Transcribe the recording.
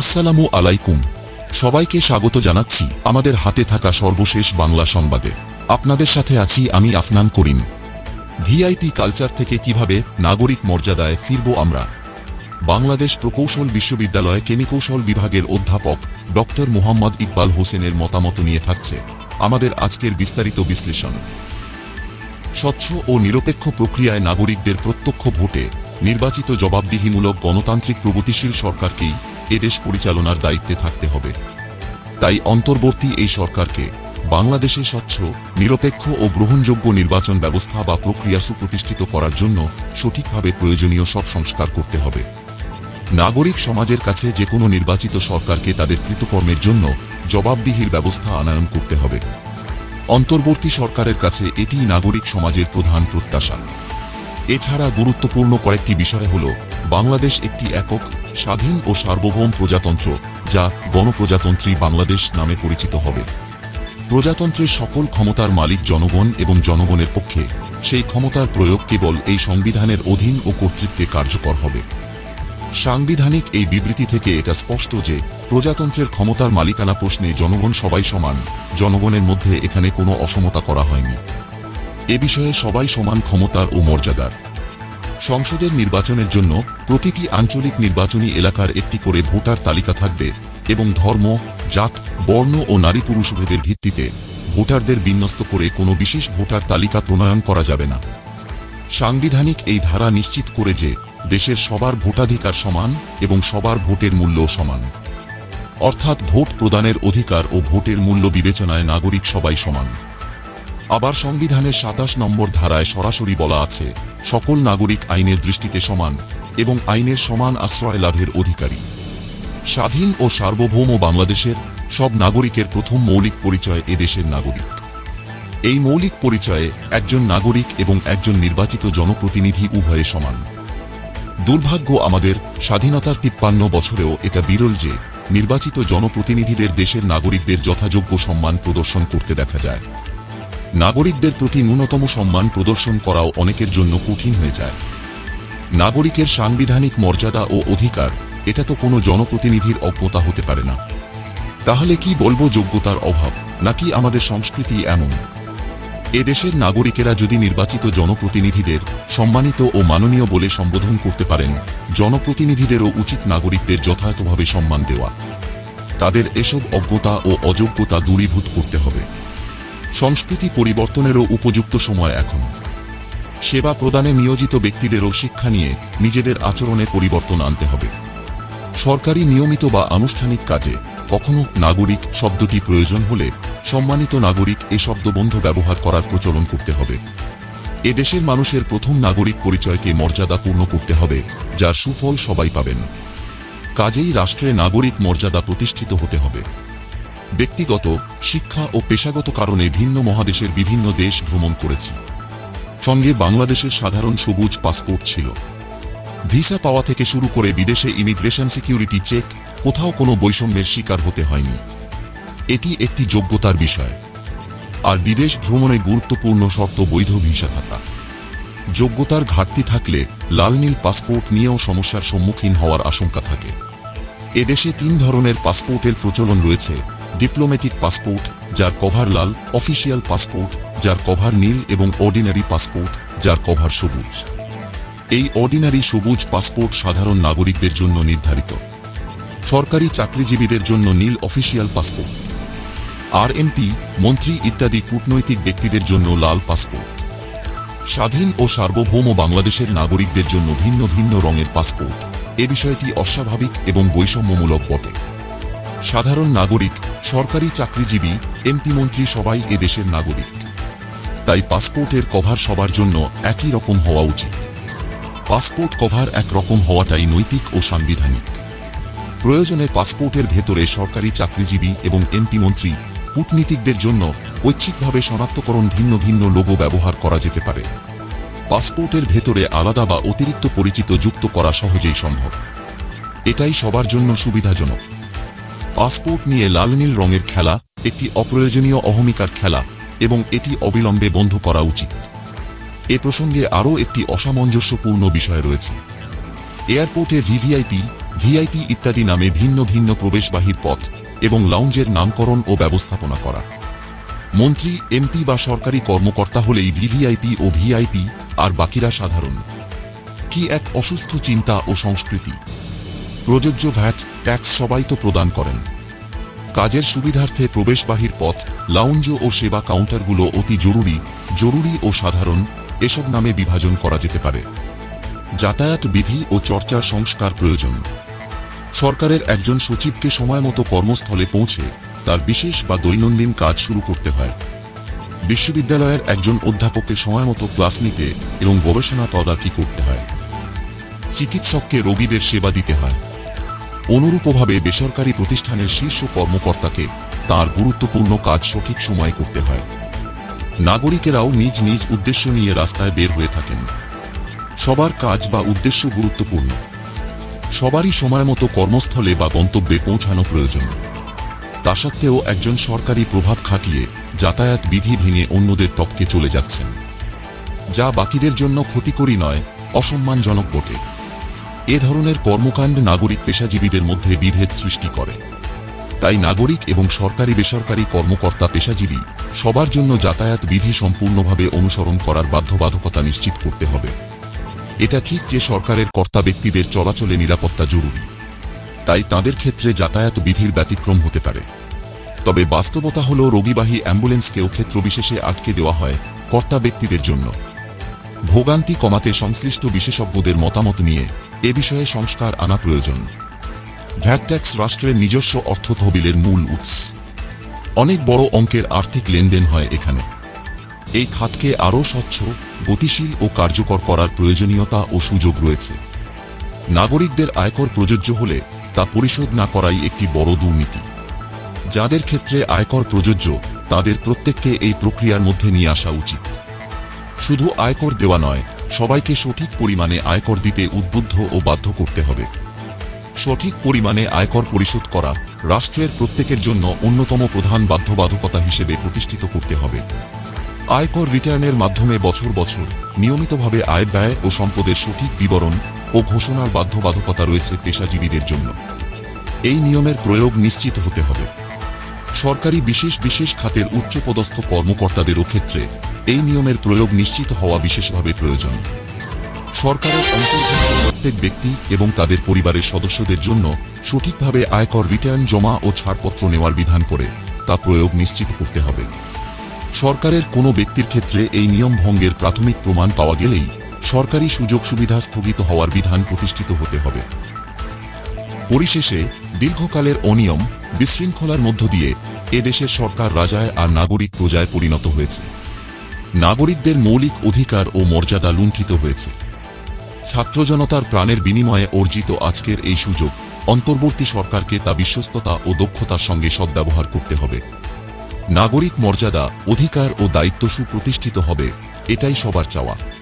আসসালামু আলাইকুম। সবাইকে স্বাগত জানাচ্ছি আমাদের হাতে থাকা সর্বশেষ বাংলা সংবাদে। আপনাদের সাথে আছি আমি আফনান করিম। ভিআইপি কালচার থেকে কীভাবে নাগরিক মর্যাদায় ফিরব আমরা? বাংলাদেশ প্রকৌশল বিশ্ববিদ্যালয় কেমিকৌশল বিভাগের অধ্যাপক ডক্টর মুহাম্মদ ইকবাল হোসেনের মতামত নিয়ে থাকছে। আমাদের আজকের বিস্তারিত বিশ্লেষণ। স্বচ্ছ ও নিরপেক্ষ প্রক্রিয়ায় নাগরিকদের প্রত্যক্ষ ভোটে নির্বাচিত জবাবদিহিমূলক গণতান্ত্রিক প্রগতিশীল সরকারকেই এদেশ পরিচালনার দায়িত্বে থাকতে হবে। তাই অন্তর্বর্তী এই সরকারকে বাংলাদেশে স্বচ্ছ, নিরপেক্ষ ও গ্রহণযোগ্য নির্বাচন ব্যবস্থা বা প্রক্রিয়া সুপ্রতিষ্ঠিত করার জন্য সঠিকভাবে প্রয়োজনীয় সব সংস্কার করতে হবে। নাগরিক সমাজের কাছে যে কোনো নির্বাচিত সরকারকে তাদের কৃতকর্মের জন্য জবাবদিহির ব্যবস্থা আনয়ন করতে হবে। অন্তর্বর্তী সরকারের কাছে এটিই নাগরিক সমাজের প্রধান প্রত্যাশা। এছাড়া গুরুত্বপূর্ণ কয়েকটি বিষয় হল, বাংলাদেশ একটি একক, স্বাধীন ও সার্বভৌম প্রজাতন্ত্র, যা গণপ্রজাতন্ত্রী বাংলাদেশ নামে পরিচিত হবে। প্রজাতন্ত্রের সকল ক্ষমতার মালিক জনগণ এবং জনগণের পক্ষে, সেই ক্ষমতার প্রয়োগ কেবল এই সংবিধানের অধীন ও কর্তৃত্বে কার্যকর হবে। সাংবিধানিক এই বিবৃতি থেকে এটা স্পষ্ট যে, প্রজাতন্ত্রের ক্ষমতার মালিকানা প্রশ্নে জনগণ সবাই সমান, জনগণের মধ্যে এখানে কোনো অসমতা করা হয়নি। এ বিষয়ে সবাই সমান ক্ষমতার ও মর্যাদার। সংসদের নির্বাচনের জন্য প্রতিটি আঞ্চলিক নির্বাচনী এলাকার একটি করে ভোটার তালিকা থাকবে এবং ধর্ম, জাত, বর্ণ ও নারী পুরুষভেদের ভিত্তিতে ভোটারদের বিন্যস্ত করে কোনো বিশেষ ভোটার তালিকা প্রণয়ন করা যাবে না। সাংবিধানিক এই ধারা নিশ্চিত করে যে দেশের সবার ভোটাধিকার সমান এবং সবার ভোটের মূল্য সমান। অর্থাৎ ভোট প্রদানের অধিকার ও ভোটের মূল্য বিবেচনায় নাগরিক সবাই সমান। আবার সংবিধানের সাতাশ নম্বর ধারায় সরাসরি বলা আছে, সকল নাগরিক আইনের দৃষ্টিতে সমান এবং আইনের সমান আশ্রয় লাভের অধিকারী। স্বাধীন ও সার্বভৌম বাংলাদেশের সব নাগরিকের প্রথম মৌলিক পরিচয় এদেশের নাগরিক। এই মৌলিক পরিচয়ে একজন নাগরিক এবং একজন নির্বাচিত জনপ্রতিনিধি উভয়ে সমান। দুর্ভাগ্য আমাদের স্বাধীনতার তিপ্পান্ন বছরেও এটা বিরল যে নির্বাচিত জনপ্রতিনিধিদের দেশের নাগরিকদের যথাযোগ্য সম্মান প্রদর্শন করতে দেখা যায়। নাগরিকদের প্রতি ন্যূনতম সম্মান প্রদর্শন করাও অনেকের জন্য কঠিন হয়ে যায়। নাগরিকের সাংবিধানিক মর্যাদা ও অধিকার, এটা তো কোনো জনপ্রতিনিধির অজ্ঞতা হতে পারে না। তাহলে কি বলব যোগ্যতার অভাব, নাকি আমাদের সংস্কৃতি এমন? এদেশের নাগরিকেরা যদি নির্বাচিত জনপ্রতিনিধিদের সম্মানিত ও মাননীয় বলে সম্বোধন করতে পারেন, জনপ্রতিনিধিদেরও উচিত নাগরিকদের যথাযথভাবে সম্মান দেওয়া। তাদের এসব অজ্ঞতা ও অযোগ্যতা দূরীভূত করতে হবে। সংস্কৃতি পরিবর্তনেরও উপযুক্ত সময় এখন। সেবা প্রদানে নিয়োজিত ব্যক্তিদেরও শিক্ষা নিয়ে নিজেদের আচরণে পরিবর্তন আনতে হবে। সরকারি নিয়মিত বা আনুষ্ঠানিক কাজে কখনো নাগরিক শব্দটি প্রয়োজন হলে সম্মানিত নাগরিক এ শব্দবন্ধ ব্যবহার করার প্রচলন করতে হবে। এদেশের মানুষের প্রথম নাগরিক পরিচয়কে মর্যাদাপূর্ণ করতে হবে, যার সুফল সবাই পাবেন। কাজেই রাষ্ট্রে নাগরিক মর্যাদা প্রতিষ্ঠিত হতে হবে। ব্যক্তিগত, শিক্ষা ও পেশাগত কারণে ভিন্ন মহাদেশের বিভিন্ন দেশ ভ্রমণ করেছি। সঙ্গে বাংলাদেশের সাধারণ সবুজ পাসপোর্ট ছিল। ভিসা পাওয়া থেকে শুরু করে বিদেশে ইমিগ্রেশন সিকিউরিটি চেক কোথাও কোনো বৈষম্যের শিকার হতে হয়নি। এটি একটি যোগ্যতার বিষয়। আর বিদেশ ভ্রমণে গুরুত্বপূর্ণ শর্ত বৈধ ভিসা থাকা। যোগ্যতার ঘাটতি থাকলে লাল নীল পাসপোর্ট নিয়েও সমস্যার সম্মুখীন হওয়ার আশঙ্কা থাকে। এদেশে তিন ধরনের পাসপোর্টের প্রচলন রয়েছে। ডিপ্লোম্যাটিক পাসপোর্ট যার কভার লাল অফিসিয়াল পাসপোর্ট যার কভার নীল এবং অর্ডিনারি পাসপোর্ট যার কভার সবুজ। এই অর্ডিনারি সবুজ পাসপোর্ট সাধারণ নাগরিকদের জন্য নির্ধারিত। সরকারি চাকরিজীবীদের জন্য নীল অফিসিয়াল পাসপোর্ট আর এমপি মন্ত্রী ইত্যাদি কূটনৈতিক ব্যক্তিদের জন্য লাল পাসপোর্ট। স্বাধীন ও সার্বভৌম বাংলাদেশের নাগরিকদের জন্য ভিন্ন ভিন্ন রঙের পাসপোর্ট। এ বিষয়টি অস্বাভাবিক এবং বৈষম্যমূলক বটে। সাধারণ নাগরিক, সরকারি চাকরিজীবী, এমপি মন্ত্রী সবাই এদেশের নাগরিক। তাই পাসপোর্টের কভার সবার জন্য একই রকম হওয়া উচিত। পাসপোর্ট কভার একরকম হওয়াটাই নৈতিক ও সাংবিধানিক। প্রয়োজনে পাসপোর্টের ভেতরে সরকারি চাকরিজীবী এবং এমপি মন্ত্রী কূটনীতিকদের জন্য ঐচ্ছিকভাবে শনাক্তকরণ ভিন্ন ভিন্ন লোগো ব্যবহার করা যেতে পারে। পাসপোর্টের ভেতরে আলাদা বা অতিরিক্ত পরিচিত যুক্ত করা সহজেই সম্ভব। এটাই সবার জন্য সুবিধাজনক। পাসপোর্ট নিয়ে লাল নীল রঙের খেলা, একটি অপ্রয়োজনীয় অহমিকার খেলা এবং এটি অবিলম্বে বন্ধ করা উচিত। এ প্রসঙ্গে আরও একটি অসামঞ্জস্যপূর্ণ বিষয় রয়েছে। এয়ারপোর্টে ভিভিআইপি, ভিআইপি ইত্যাদি নামে ভিন্ন ভিন্ন প্রবেশবাহীর পথ এবং লাউঞ্জের নামকরণ ও ব্যবস্থাপনা করা। মন্ত্রী, এমপি বা সরকারি কর্মকর্তা হলেই ভিভিআইপি ও ভিআইপি, আর বাকিরা সাধারণ। কি এক অসুস্থ চিন্তা ও সংস্কৃতি। প্রযোজ্য ভ্যাট, ট্যাক্স সবাই তো প্রদান করেন। কাজের সুবিধার্থে প্রবেশবাহীর পথ লাউঞ্জ ও সেবা কাউন্টারগুলো অতি জরুরি জরুরি ও সাধারণ, এসব নামে বিভাজন করা যেতে পারে। যাতায়াত বিধি ও চর্চার সংস্কার প্রয়োজন। সরকারের একজন সচিবকে সময়মতো কর্মস্থলে পৌঁছে তার বিশেষ বা দৈনন্দিন কাজ শুরু করতে হয়। বিশ্ববিদ্যালয়ের একজন অধ্যাপককে সময়মতো ক্লাস নিতে এবং গবেষণা তদারকি করতে হয়। চিকিৎসককে রোগীদের সেবা দিতে হয়। অনুরূপভাবে বেসরকারি প্রতিষ্ঠানের শীর্ষ কর্মকর্তাকে তার গুরুত্বপূর্ণ কাজ সঠিক সময়ে করতে হয়। নাগরিকেরাও নিজ নিজ উদ্দেশ্য নিয়ে রাস্তায় বের হয়ে থাকেন। সবার কাজ বা উদ্দেশ্য গুরুত্বপূর্ণ। সবারই সময়মতো কর্মস্থলে বা গন্তব্যে পৌঁছানো প্রয়োজন। তা সত্ত্বেও একজন সরকারি প্রভাব খাটিয়ে যাতায়াত বিধি ভেঙে অন্যদের টপকে চলে যাচ্ছেন। যা বাকিদের জন্য ক্ষতিকরী নয়, অসম্মানজনক বটে। এ ধরনের কর্মকাণ্ড নাগরিক পেশাজীবীদের মধ্যে বিভেদ সৃষ্টি করে। তাই নাগরিক এবং সরকারি বেসরকারি কর্মকর্তা পেশাজীবী সবার জন্য যাতায়াত বিধি সম্পূর্ণভাবে অনুসরণ করার বাধ্যবাধকতা নিশ্চিত করতে হবে। এটা ঠিক যে সরকারের কর্তা ব্যক্তিদের চলাচলে নিরাপত্তা জরুরি। তাই তাদের ক্ষেত্রে যাতায়াত বিধির ব্যতিক্রম হতে পারে। তবে বাস্তবতা হল রোগীবাহী অ্যাম্বুলেন্সকেও ক্ষেত্রবিশেষে আটকে দেওয়া হয় কর্তা ব্যক্তিদের জন্য। ভোগান্তি কমাতে সংশ্লিষ্ট বিশেষজ্ঞদের মতামত নিয়ে এ বিষয়ে সংস্কার আনা প্রয়োজন। ভ্যাট ট্যাক্স রাষ্ট্রের নিজস্ব অর্থ তহবিলের মূল উৎস। অনেক বড় অঙ্কের আর্থিক লেনদেন হয় এখানে। এই খাতকে আরও স্বচ্ছ, গতিশীল ও কার্যকর করার প্রয়োজনীয়তা ও সুযোগ রয়েছে। নাগরিকদের আয়কর প্রযোজ্য হলে তা পরিশোধ না করাই একটি বড় দুর্নীতি। যাদের ক্ষেত্রে আয়কর প্রযোজ্য, তাদের প্রত্যেককে এই প্রক্রিয়ার মধ্যে নিয়ে আসা উচিত। শুধু আয়কর দেওয়া নয়, সবাইকে সঠিক পরিমাণে আয়কর দিতে উদ্বুদ্ধ ও বাধ্য করতে হবে। সঠিক পরিমাণে আয়কর পরিশোধ করা রাষ্ট্রের প্রত্যেকের জন্য অন্যতম প্রধান বাধ্যবাধকতা হিসেবে প্রতিষ্ঠিত করতে হবে। আয়কর রিটার্নের মাধ্যমে বছর বছর নিয়মিতভাবে আয় ব্যয় ও সম্পদের সঠিক বিবরণ ও ঘোষণার বাধ্যবাধকতা রয়েছে পেশাজীবীদের জন্য। এই নিয়মের প্রয়োগ নিশ্চিত হতে হবে। সরকারি বিশেষ বিশেষ খাতের উচ্চপদস্থ কর্মকর্তাদেরও ক্ষেত্রে এই নিয়মের প্রয়োগ নিশ্চিত হওয়া বিশেষভাবে প্রয়োজন। সরকারের অন্তর্ভুক্ত প্রত্যেক ব্যক্তি এবং তাদের পরিবারের সদস্যদের জন্য সঠিকভাবে আয়কর রিটার্ন জমা ও ছাড়পত্র নেওয়ার বিধান করে তা প্রয়োগ নিশ্চিত করতে হবে। সরকারের কোনো ব্যক্তির ক্ষেত্রে এই নিয়ম ভঙ্গের প্রাথমিক প্রমাণ পাওয়া গেলেই সরকারি সুযোগ সুবিধা স্থগিত হওয়ার বিধান প্রতিষ্ঠিত হতে হবে। পরিশেষে, দীর্ঘকালের অনিয়ম, বিশৃঙ্খলার মধ্য দিয়ে এদেশের সরকার রাজায় আর নাগরিক প্রজায় পরিণত হয়েছে। নাগরিকদের মৌলিক অধিকার ও মর্যাদা লুণ্ঠিত হয়েছে। ছাত্র জনতার প্রাণের বিনিময়ে অর্জিত আজকের এই সুযোগ অন্তর্বর্তী সরকারকে তা বিশ্বস্ততা ও দক্ষতার সঙ্গে সদ্ব্যবহার করতে হবে। নাগরিক মর্যাদা অধিকার ও দায়িত্ব সুপ্রতিষ্ঠিত হবে এটাই সবার চাওয়া।